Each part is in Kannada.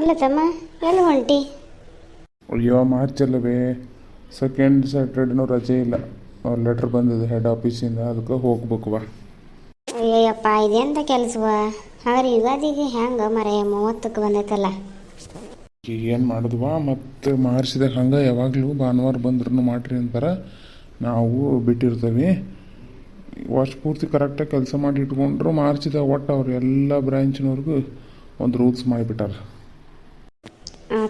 ಅಲ್ಲ ತಮ್ಮ ಎಲ್ಲಿ ಹೊಂಟಿ? ಅಯ್ಯೋ ಮಾರ್ಚ್ ಅಲ್ಲವೇ ಸೆಕೆಂಡ್ ಸ್ಯಾಟರ್ಡೇನೂ ರಜೆ ಇಲ್ಲ. ಲೆಟ್ರ್ ಬಂದಿದೆ ಹೆಡ್ ಆಫೀಸಿಂದ ಅದಕ್ಕೆ ಹೋಗ್ಬೇಕು ಬಾ. ಅಯ್ಯಯ್ಯಪ್ಪ ಇದೆಂತ ಕೆಲಸವ? ಹಾಗಾದ್ರೆ ಯುಗಾದಿಗೆ ಹೆಂಗೆ ಮರೆ ಮೂವತ್ತಕ್ಕೆ ಬಂದೈತಲ್ಲ? ಏನು ಮಾಡಿದ್ವಾ ಮತ್ತು ಮಾರ್ಚ್ದಾಗ ಹಂಗೆ ಯಾವಾಗಲೂ ಭಾನುವಾರ ಬಂದ್ರೂ ಮಾಡ್ರಿ ಅಂತಾರೆ ನಾವು ಬಿಟ್ಟಿರ್ತೇವೆ. ವರ್ಷ ಪೂರ್ತಿ ಕರೆಕ್ಟಾಗಿ ಕೆಲಸ ಮಾಡಿ ಇಟ್ಕೊಂಡ್ರು ಮಾರ್ಚಿದ ಒಟ್ಟು ಅವ್ರು ಎಲ್ಲ ಬ್ರ್ಯಾಂಚ್ನವ್ರಿಗೂ ಒಂದು ರೂಲ್ಸ್ ಮಾಡಿಬಿಟ್ಟಾರ.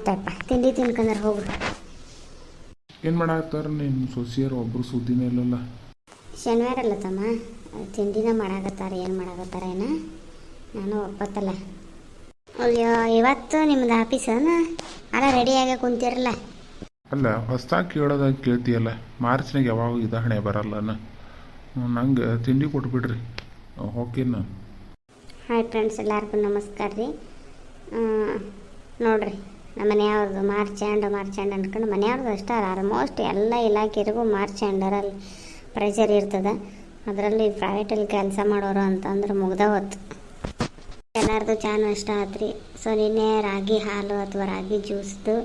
ಆತಪ್ಪ ತಿಂಡಿ ತಿನ್ಕಂದ್ರೆ ಹೋಗು ಏನು ಮಾಡಾಕ್ತಾರ ನಿಮ್ಮ ಸೊಸಿಯರು? ಒಬ್ಬರು ಸುದ್ದಿನೇ ಇಲ್ಲಲ್ಲ ಶನಿವಾರ ಅಲ್ಲ ತಮ್ಮ. ತಿಂಡಿನ ಮಾಡಾಕತ್ತಾರ ಏನು ಮಾಡಾಕತ್ತಾರ ಏನ? ನಾನು ಒಪ್ಪತ್ತಲ್ಲ. ಅಯ್ಯೋ ಇವತ್ತು ನಿಮ್ದು ಆಫೀಸನ ಅಲ್ಲ ರೆಡಿಯಾಗಿ ಕುಂತಿರಲ್ಲ. ಅಲ್ಲ ಹೊಸ್ದಾಗಿ ಕೇಳೋದಾಗ ಕೇಳ್ತೀಯಲ್ಲ. ಮಾರ್ಚ್ನಾಗ ಯಾವಾಗ ಇದು ಹಣೆ ಬರಲ್ಲ ನಂಗೆ ತಿಂಡಿ ಕೊಟ್ಬಿಡ್ರಿ. ಓಕೆ ನಾನು. ಹಾಯ್ ಫ್ರೆಂಡ್ಸ್ ಎಲ್ಲರಿಗೂ ನಮಸ್ಕಾರ ರೀ. ನೋಡ್ರಿ. ನಮ್ಮ ಮನೆಯವ್ರದ್ದು ಮಾರ್ಚ್ ಆ್ಯಂಡ್ ಮಾರ್ಚ್ ಆ್ಯಂಡ್ ಅಂದ್ಕೊಂಡು ಮನೆಯವ್ರದ್ದು ಅಷ್ಟೇ ಆಲ್ಮೋಸ್ಟ್ ಎಲ್ಲ ಇಲಾಖೆರಿಗೂ ಮಾರ್ಚ್ ಆ್ಯಂಡರಲ್ಲಿ ಪ್ರೆಷರ್ ಇರ್ತದೆ. ಅದರಲ್ಲಿ ಪ್ರೈವೇಟಲ್ಲಿ ಕೆಲಸ ಮಾಡೋರು ಅಂತಂದ್ರೆ ಮುಗ್ದ ಹೊತ್ತು. ಎಲ್ಲರದು ಚಾನು ನಷ್ಟ ಆತ್ರಿ. ಸೊ ನಿನ್ನೆ ರಾಗಿ ಹಾಲು ಅಥವಾ ರಾಗಿ ಜ್ಯೂಸ್ದು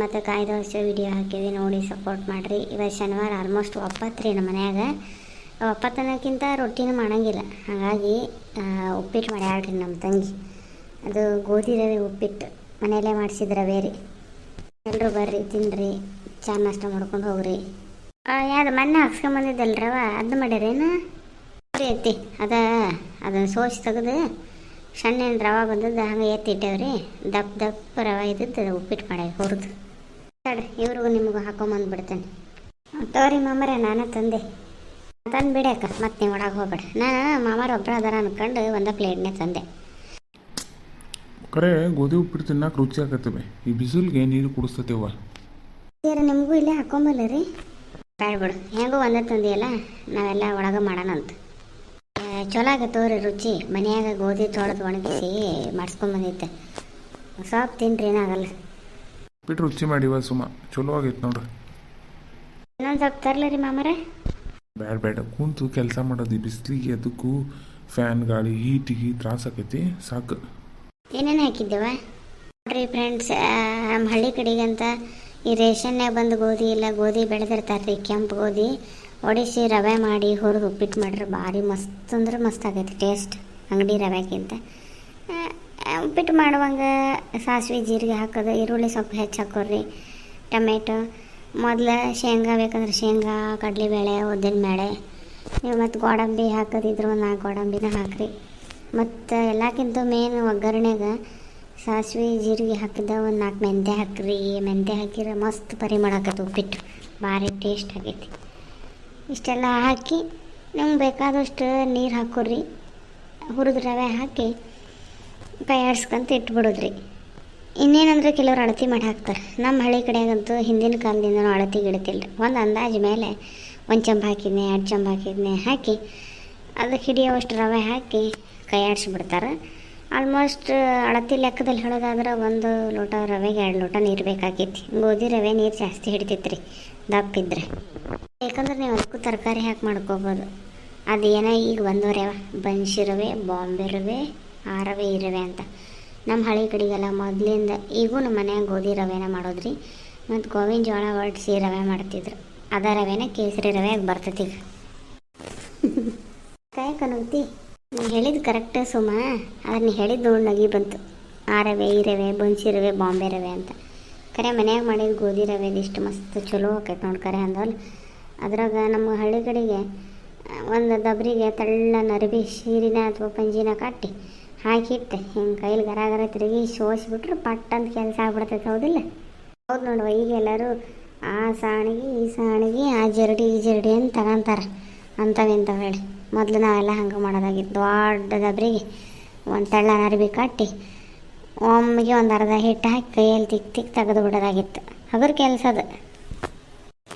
ಮತ್ತು ಕಾಯಿ ದೋಸೆ ವಿಡಿಯೋ ಹಾಕಿದ್ವಿ, ನೋಡಿ ಸಪೋರ್ಟ್ ಮಾಡಿರಿ. ಇವತ್ತು ಶನಿವಾರ ಆಲ್ಮೋಸ್ಟ್ ಒಪ್ಪತ್ತು ರೀ ನಮ್ಮ ಮನ್ಯಾಗ. ಒಪ್ಪತ್ತನಕ್ಕಿಂತ ರೊಟ್ಟಿನೂ ಮಾಡಂಗಿಲ್ಲ. ಹಾಗಾಗಿ ಉಪ್ಪಿಟ್ಟು ಮಾಡ್ಯಾಳ್ರಿ ನಮ್ಮ ತಂಗಿ. ಅದು ಗೋಧಿ ರವೆ ಉಪ್ಪಿಟ್ಟು. ಮನೆಯಲ್ಲೇ ಮಾಡಿಸಿದ್ರೆ ಬೇರೆ. ಎಲ್ಲರೂ ಬರ್ರಿ ತಿನ್ನಿರಿ ಚಾ ನಾಷ್ಟ ಮಾಡ್ಕೊಂಡು ಹೋಗ್ರಿ. ಯಾವ್ದು ಮೊನ್ನೆ ಹಾಕ್ಸ್ಕೊಂಬಂದಿದ್ದಲ್ರವ ಅದು ಮಾಡ್ಯಾರೇನು ಸರಿ ಐತಿ, ಅದ, ಅದನ್ನು ಸೋಸಿ ತೆಗೆದು ಸಣ್ಣ ರವೆ ಬಂದದ್ದು, ಹಂಗೆ ಎತ್ತಿಟ್ಟೇವ್ರಿ ದಪ್ಪ ದಪ್ಪ ರವೆ ಇದ್ದದ್ದು ಉಪ್ಪಿಟ್ಟು ಮಾಡಿ, ಹುರಿದು. ತಡ್ರಿ, ಇವ್ರಿಗೂ ನಿಮಗೂ ಹಾಕೊಂಬಂದ್ಬಿಡ್ತೇನೆ ತೋರಿ ಮಾಮರ, ನಾನೇ ತಂದೆ. ತಂದು ಬಿಡಕ್ಕ ಮತ್ತೆ ನೀವು ಒಳಗೆ ಹೋಗ್ಬೇಡ ನಾನು ಮಾಮಾರ ಒಬ್ಬರ ಅದಾರ ಅನ್ಕೊಂಡು ಒಂದು ಪ್ಲೇಟ್ನೇ ತಂದೆ. ಕರೆ ಗೋಧಿ ಉಪ್ಪಿಟ್ಟು ತಿನ್ನಕ್ಕೆ ರುಚಿ ಆಗತ್ತವೆ. ಈ ಬಿಸಿಲಿಗೆ ನೀರು ಕುಡಿಸ್ತೇವ ಸೀರ ನಿಮಗೂ ಇಲ್ಲೇ ಹಾಕೊಂಬಲ್ಲ ರೀ? ಬೇಡ ಬಿಡು ಹೆಂಗೂ ಒಂದೇ ತಂದಿಯಲ್ಲ ನಾವೆಲ್ಲ ಒಳಗೆ ಮಾಡೋಣಂತ ಆ, ಚಲೋ ಆಗತ್ತವ್ರಿ ರುಚಿ. ಮನ್ಯಾಗ ಗೋಧಿ ತೊಳೆದು ಒಣಗಿಸಿ ಮಾಡಿಸ್ಕೊಂಬಂದಿತ್ತೆ ಸ್ವಲ್ಪ ತಿನ್ರಿ ಏನಾಗಲ್ಲ ಉಪ್ಪಿಟ್ಟು ರುಚಿ ಮಾಡಿವ ಸುಮ ಚಲೋ ಆಗೈತೆ ನೋಡ್ರಿ. ಇನ್ನೊಂದು ಸ್ವಲ್ಪ ತರಲಿ ರೀ ಮಾಮರೇ? ಬೇಡ ಬೇಡ ಕೂತು ಕೆಲಸ ಮಾಡೋದು ಈ ಬಿಸಿಲಿಗೆ ಅದಕ್ಕೂ ಫ್ಯಾನ್ ಗಾಳಿ ಹೀಟಿಗೆ ತ್ರಾಸ ಆಕೈತಿ ಸಾಕು. ಹಾಕಿದ್ದೇವ. ನೋಡ್ರಿ ಫ್ರೆಂಡ್ಸ್ ನಮ್ಮ ಹಳ್ಳಿ ಕಡೆಗಂತ ಈ ರೇಷನ್ನಾಗ ಬಂದು ಗೋಧಿ ಇಲ್ಲ, ಗೋಧಿ ಬೆಳೆದಿರ್ತಾರೆ ರೀ ಕೆಂಪು ಗೋಧಿ. ಒಡಿಸಿ ರವೆ ಮಾಡಿ ಹುರಿದು ಉಪ್ಪಿಟ್ಟು ಮಾಡ್ರೆ ಭಾರಿ ಮಸ್ತ್ ಅಂದ್ರೆ ಮಸ್ತ್ ಆಗೈತೆ ಟೇಸ್ಟ್ ಅಂಗಡಿ ರವೆಗಿಂತ. ಉಪ್ಪಿಟ್ಟು ಮಾಡುವಂಗೆ ಸಾಸಿವೆ ಜೀರಿಗೆ ಹಾಕೋದು, ಈರುಳ್ಳಿ ಸ್ವಲ್ಪ ಹೆಚ್ಚು ಹಾಕೋರಿ ಟೊಮೆಟೊ, ಮೊದಲು ಶೇಂಗಾ ಬೇಕಂದ್ರೆ ಶೇಂಗಾ, ಕಡಲೆಬೇಳೆ, ಉದ್ದಿನಬೇಳೆ ನೀವು ಮತ್ತು ಗೋಡಂಬಿ ಹಾಕೋದಿದ್ರು ಒಂದು ನಾಲ್ಕು ಗೋಡಂಬಿನ ಹಾಕ್ರಿ. ಮತ್ತು ಎಲ್ಲಕ್ಕಿಂತ ಮೇನ್ ಒಗ್ಗರಣೆಗೆ ಸಾಸಿವೆ, ಜೀರಿಗೆ ಹಾಕಿದ ಒಂದು ನಾಲ್ಕು ಮೆಂತ್ಯ ಹಾಕ್ರಿ. ಮೆಂತ್ಯ ಹಾಕಿದ್ರೆ ಮಸ್ತ್ ಪರಿಮಳ ಉಪ್ಪಿಟ್ಟು. ಭಾರಿ ಟೇಸ್ಟ್ ಆಗೈತಿ. ಇಷ್ಟೆಲ್ಲ ಹಾಕಿ ನಿಮ್ಗೆ ಬೇಕಾದಷ್ಟು ನೀರು ಹಾಕೋರಿ ಹುರಿದ ರವೆ ಹಾಕಿ ಕೈ ಆಡ್ಸ್ಕೊಂತ ಇಟ್ಬಿಡೋದ್ರಿ. ಇನ್ನೇನಂದ್ರೆ ಕೆಲವ್ರು ಅಳತಿ ಮಾಡಿ ಹಾಕ್ತಾರೆ. ನಮ್ಮ ಹಳ್ಳಿ ಕಡೆಗಂತೂ ಹಿಂದಿನ ಕಾಲದಿಂದನೂ ಅಳತಿ ಗಿಡತಿಲ್ಲ ಒಂದು ಅಂದಾಜು ಮೇಲೆ ಒಂದು ಚಂಬ ಹಾಕಿದ್ನೆ ಎರಡು ಚಂಬ ಹಾಕಿದ್ನೆ ಹಾಕಿ ಅದಕ್ಕೆ ಹಿಡಿಯೋವಷ್ಟು ರವೆ ಹಾಕಿ ಕೈ ಆಡಿಸ್ಬಿಡ್ತಾರೆ ಆಲ್ಮೋಸ್ಟ್ ಅಳತಿ ಲೆಕ್ಕದಲ್ಲಿ ಹೇಳೋದಾದ್ರೆ ಒಂದು ಲೋಟ ರವೆಗೆ ಎರಡು ಲೋಟ ನೀರು ಬೇಕಾಕೈತಿ ಗೋಧಿ ರವೆ ನೀರು ಜಾಸ್ತಿ ಹಿಡಿತೈತೆ ರೀ ದಪ್ಪಿದ್ರೆ. ಯಾಕಂದ್ರೆ ನೀವು ಅದಕ್ಕೂ ತರಕಾರಿ ಹಾಕಿ ಮಾಡ್ಕೋಬೋದು. ಏನೋ ಈಗ ಬಂದವ್ರೆ ಬನ್ಸಿ ರವೆ, ಬಾಂಬೆ ರವೆ, ಆ ರವೆ, ಈ ರವೆ ಅಂತ. ನಮ್ಮ ಹಳೆ ಕಡೆಗೆಲ್ಲ ಮೊದಲಿಂದ ಈಗೂ ನಮ್ಮ ಮನ್ಯಾಗ ಗೋಧಿ ರವೆನ ಮಾಡೋದ್ರಿ. ಮತ್ತು ಗೋವಿನ ಜೋಳ ಹೊಡ್ಸಿ ರವೆ ಮಾಡ್ತಿದ್ರು. ಅದ ರವೆನ ಕೇಸರಿ ರವೆ ಬರ್ತೈತಿ ಈಗ. ನಗ್ತಿ ನೀ ಹೇಳಿದ್ದು ಕರೆಕ್ಟ್ ಸುಮ. ಅದನ್ನ ಹೇಳಿದ್ದು ನೋಡಿ ನಗಿ ಬಂತು. ಆ ರವೆ, ಈ ರವೆ, ಬನ್ಸಿ ರವೆ, ಬಾಂಬೆ ರವೆ ಅಂತ. ಕರೆ ಮನ್ಯಾಗ ಮಾಡಿದ ಗೋಧಿ ರವೆದು ಇಷ್ಟು ಮಸ್ತ್ ಚಲೋ ಆಕೈತೆ ನೋಡಿ ಕರೆ ಅಂದವಲ್ಲ ಅದ್ರಾಗ ನಮ್ಮ ಹಳ್ಳಿ ಕಡೆಗೆ ಒಂದು ದಬ್ರಿಗೆ ತಳ್ಳ ನರಬಿ ಶೀರಿನ ಅಥವಾ ಪಂಜಿನ ಕಟ್ಟಿ ಹಾಕಿಟ್ಟೆ. ಹಿಂಗೆ ಕೈಲಿ ಗರ ಗರ ತಿರುಗಿ ಸೋಸಿಬಿಟ್ರೆ ಪಟ್ ಅಂತ ಕೆಲಸ ಆಗ್ಬಿಡ್ತೈತೆ ಹೌದಿಲ್ಲ? ಹೌದು ನೋಡುವ, ಈಗ ಎಲ್ಲರೂ ಆ ಸಾಣಿಗೆ, ಈ ಸಾಣಿಗೆ, ಆ ಜರಡಿ, ಈ ಜರಡಿ ಅಂತ ತಗೊಂತಾರೆ. ಅಂತವೆಂತ ಹೇಳಿ. ಮೊದಲು ನಾವೆಲ್ಲ ಹಂಗೆ ಮಾಡೋದಾಗಿತ್ತು. ದೊಡ್ಡ ದಬ್ರಿಗೆ ಒಂದು ತಳ್ಳ ಅರ್ಬಿ ಕಟ್ಟಿ ಒಮ್ಮೆಗೆ ಒಂದು ಅರ್ಧ ಹಿಟ್ಟು ಹಾಕಿ ಕೈಯಲ್ಲಿ ತಿಕ್ ತಿಕ್ ತೆಗೆದು ಬಿಡೋದಾಗಿತ್ತು. ಅದ್ರ ಕೆಲಸ ಅದು.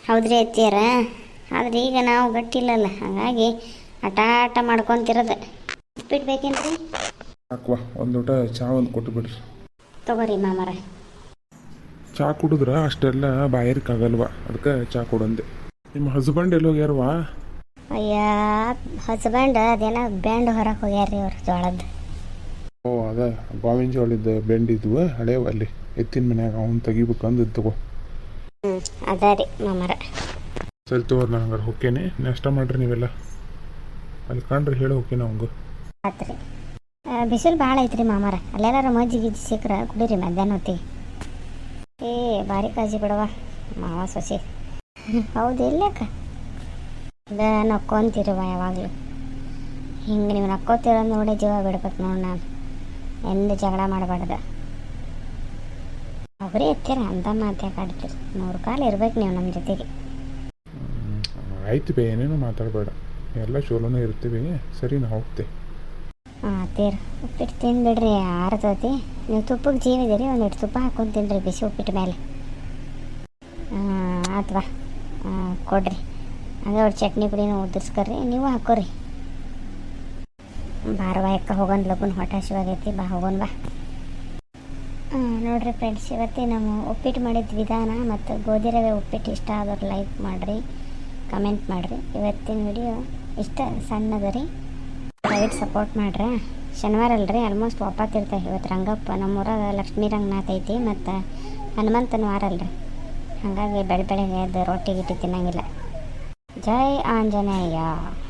ಹೌದ್ರಿ ಅತ್ತಿಯರ? ಆದ್ರೆ ಈಗ ನಾವು ಗಟ್ಟಿಲ್ಲಲ್ಲ. ಹಾಗಾಗಿ ಆಟಾಟ ಆಟ ಮಾಡ್ಕೊತಿರೋದು. ಉಪ್ಪಿಟ್ಟು ಬೇಕೇನ್ರಿ ಸಾಕ್ವಾ ಒಂದು ಊಟ ಚಹಾ ಒಂದು ಕೊಟ್ಟು ಬಿಡ್ರಿ. ತಗೋರಿ ಮಾಮರ. ಚಹಾ ಕುಡಿದ್ರೆ ಅಷ್ಟೆಲ್ಲ ಬಾಯರ್ಕಾಗಲ್ವಾ ಅದಕ್ಕೆ ಚಹಾ ಕೊಡಂದೆ. ನಿಮ್ಮ ಹಸ್ಬೆಂಡ್ ಎಲ್ಲಿ ಹೋಗ್ಯಾರವಾ? ಅಯ್ಯ ಹಸ್ಬೆಂಡ್ ಅದೇನ ಬ್ಯಾಂಡ್ ಹೊರಗೆ ಹೋಗ್ಯಾರಿ ಅವ್ರು ಜೋಳದ್ದು ಓ ಅದ ಗಾವಿನ ಜೋಳದ ಬೆಂಡಿದ್ವು ಹಳೆ ಅಲ್ಲಿ ಎತ್ತಿನ ಮನ್ಯಾಗ ಅವ್ನು ತೆಗಿಬೇಕು ಅಂದದ್ದು ತಗೋ ಹ್ಞೂ ಅದ ರೀ ಮಾಮರ. ಸರಿ ತಗೋರಿ ನಾನು ಹಂಗಾರೆ ಹೊಕ್ಕೇನೆ ನಾಷ್ಟ ಮಾಡ್ರಿ ನೀವೆಲ್ಲ. ಅಲ್ಲಿ ಕಂಡ್ರೆ ಹೇಳಿ ಹೊಕ್ಕೇನೆ ಅವಂಗ ಆತ್ರಿ ಬಿಸಿಲು ಭಾಳ ಐತ್ರಿ ಮಾಮರ ಅಲ್ಲೆಲ್ಲಾರ ಮಜ್ಜಿ ಗಿಜ್ಜಿ ಸಿಕ್ಕ್ರ ಕುಡಿರಿ ಮಧ್ಯಾಹ್ನ ಹೊತ್ತಿಗೆ. ಏ ಭಾರಿ ಕಾಜಿ ಬಿಡವ ಮಾವ ಸೊಸಿ. ಹೌದು ಎಲ್ಲಕ್ಕ ಅದ ನಕ್ಕೊಂತೀರವ ಯಾವಾಗಲೂ. ಹಿಂಗೆ ನೀವು ನಕ್ಕೋತಿರೋ ನೋಡಿ ಜೀವ ಬಿಡ್ಬೇಕು ನೋಡಿ ನಾನು. ಎಂದು ಜಗಳ ಮಾಡಬಾರ್ದು. ಅವರೇ ಎತ್ತೀರ ಅಂತ ಮಾತ್ಯಾಕೆ ಆಡ್ತೀರಿ ನೂರು ಕಾಲ ಇರ್ಬೇಕು ನೀವು ನಮ್ಮ ಜೊತೆಗೆ. ಆಯ್ತು ಬೇ ಏನೇನು ಮಾತಾಡಬೇಡ. ಎಲ್ಲ ಚಲೋನೇ ಇರ್ತೀವಿ. ಸರಿ ನಾ ಹೋಗ್ತೆ. ಹಾಂ ತೀರ. ಉಪ್ಪಿಟ್ಟು ತಿನ್ಬಿಡ್ರಿ ಆರ್ತತಿ ನೀವು ತುಪ್ಪಕ್ಕೆ ಜೀವಿದಿರಿ ಒಂದೆರಡು ತುಪ್ಪ ಹಾಕೊಂಡು ತಿನ್ರಿ ಬಿಸಿ ಉಪ್ಪಿಟ್ಟು ಮೇಲೆ. ಅಥವಾ ಕೊಡ್ರಿ. ಅವ್ರ ಚಟ್ನಿ ಪುಡಿನ ಉದ್ದಿಸ್ಕರ್ರಿ, ನೀವು ಹಾಕೋರಿ. ಬಾರವಾ ಯಾಕ ಹೋಗೋಣ ಲಗುನ್ ಹೊಟ್ಟೆ ಹಸಿವಾಗೈತಿ, ಬಾ ಹೋಗೋಣ ಬಾ. ನೋಡ್ರಿ ಫ್ರೆಂಡ್ಸ್ ಇವತ್ತಿ ನಾವು ಉಪ್ಪಿಟ್ಟು ಮಾಡಿದ ವಿಧಾನ ಮತ್ತು ಗೋಧಿ ರವೆ ಉಪ್ಪಿಟ್ಟು ಇಷ್ಟ ಆದವ್ರು ಲೈಕ್ ಮಾಡಿರಿ ಕಮೆಂಟ್ ಮಾಡಿರಿ. ಇವತ್ತಿನ ವಿಡಿಯೋ ಇಷ್ಟ ಸಣ್ಣದ ರೀ. ಸಪೋರ್ಟ್ ಮಾಡ್ರಿ. ಶನಿವಾರ ಅಲ್ರಿ ಆಲ್ಮೋಸ್ಟ್ ಒಪ್ಪತ್ತಿರ್ತೇವೆ ಇವತ್ತು ರಂಗಪ್ಪ. ನಮ್ಮೂರಾಗ ಲಕ್ಷ್ಮೀ ರಂಗನಾಥ್ ಐತಿ ಮತ್ತು ಹನುಮಂತನ ವಾರ ಅಲ್ರಿ. ಹಾಗಾಗಿ ಬೆಳೆ ಬೆಳಗ್ಗೆ ಅದು ರೊಟ್ಟಿ ಗಿಟ್ಟಿ ತಿನ್ನಂಗಿಲ್ಲ. Jai Anjaneya.